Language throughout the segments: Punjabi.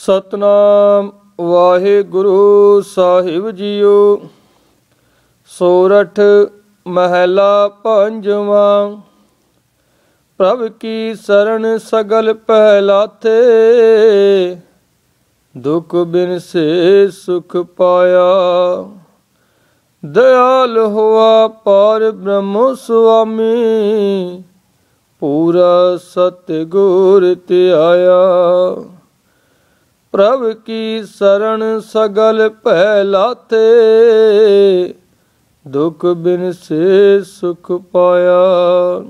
ਸਤਨਾਮ ਵਾਹਿਗੁਰੂ ਸਾਹਿਬ ਜੀਓ। ਸੋਰਠ ਮਹਿਲਾ ਪੰਜਵਾਂ, ਪ੍ਰਭ ਕੀ ਸਰਣ ਸਗਲ ਪਹਿਲਾਥੇ, ਦੁਖ ਬਿਨ ਸੇ ਸੁਖ ਪਾਇਆ। ਦਇਆਲ ਹੋਆ ਪਰ ਬ੍ਰਹਮ ਸੁਆਮੀ, ਪੂਰਾ ਸਤਿਗੁਰ ਧਿਆਇਆ। ਪ੍ਰਭ ਕੀ ਸਰਣ ਸਗਲ ਭੈ ਲਾਥੇ, ਦੁਖ ਬਿਨ ਸੇ ਸੁਖ ਪਾਇਆ।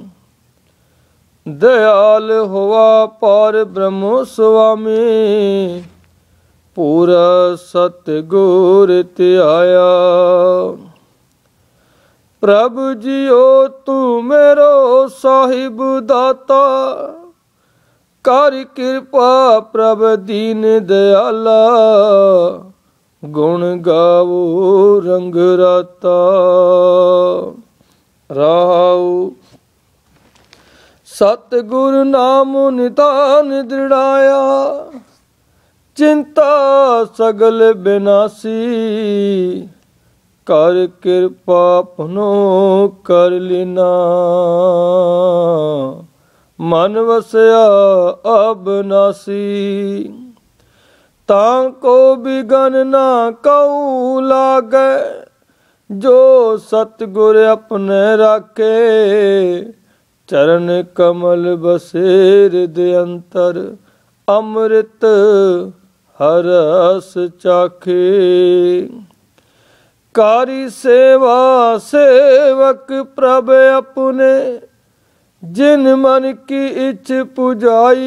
ਦਇਆਲ ਹੋਆ ਪਰ ਬ੍ਰਹਮ ਸੁਆਮੀ, ਪੂਰਾ ਸਤਿਗੁਰ ਧਿਆਇਆ। ਪ੍ਰਭ ਜੀਓ ਤੂੰ ਮੇਰੋ ਸਾਹਿਬ ਦਾਤਾ ਕਰ ਕਿਰਪਾ ਪ੍ਰਭ ਦੀਨ ਦਿਆਲਾ। ਗੁਣ ਗਾਵੋ, ਰੰਗ ਰਾਤਾ। ਰਾਉ। ਸਤਿਗੁਰ ਨਾਮ ਨਿਤਾਨ ਦ੍ਰਿੜਾਇਆ। ਚਿੰਤਾ ਸਗਲ ਬਿਨਾਸੀ। ਕਰ ਕਿਰਪਾ ਪਨੋ ਕਰ ਲਿਨਾ। ਮਨ ਵਸਿਆ ਅਬ ਅਬਨਾਸੀ ਤਾਂ ਕੋ ਬਿਗਨ ਨਾ ਕਉ ਲਾਗੈ, ਜੋ ਸਤਗੁਰ ਆਪਣੇ ਰਾਖੇ। ਚਰਨ ਕਮਲ ਬਸੇਰ ਦੇ ਅੰਤਰ, ਅੰਮ੍ਰਿਤ ਹਰਸ ਚਾਖੇ। ਕਾਰੀ ਸੇਵਾ ਸੇਵਕ ਪ੍ਰਭ ਆਪਣੇ ਜਿਨ ਮਨ ਕੀ ਇਛ ਪੁਜਾਈ,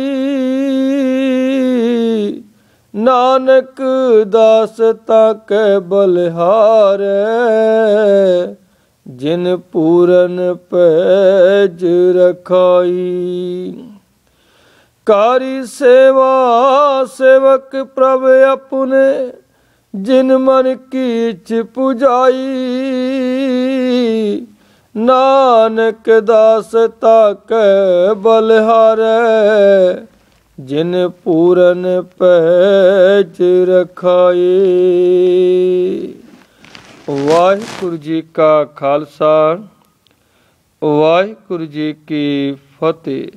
ਨਾਨਕ ਦਾਸ ਤਾਕੈ ਬਲਿਹਾਰ, ਜਿਨ ਪੂਰਨ ਪੈਜ ਰਖਾਈ। ਕਾਰੀ ਸੇਵਾ ਸੇਵਕ ਪ੍ਰਭ ਆਪਣੇ ਜਿਨ ਮਨ ਕੀ ਇਛ ਪੁਜਾਈ ਨਾਨਕ ਦਾਸ ਤਾਕ ਬਲਿਹਾਰੈ, ਜਿਨ ਪੂਰਨ ਪੈਜ ਰਖਾਏ ਵਾਹਿਗੁਰੂ ਜੀ ਕਾ ਖਾਲਸਾ, ਵਾਹਿਗੁਰੂ ਜੀ ਕੀ ਫਤਿਹ।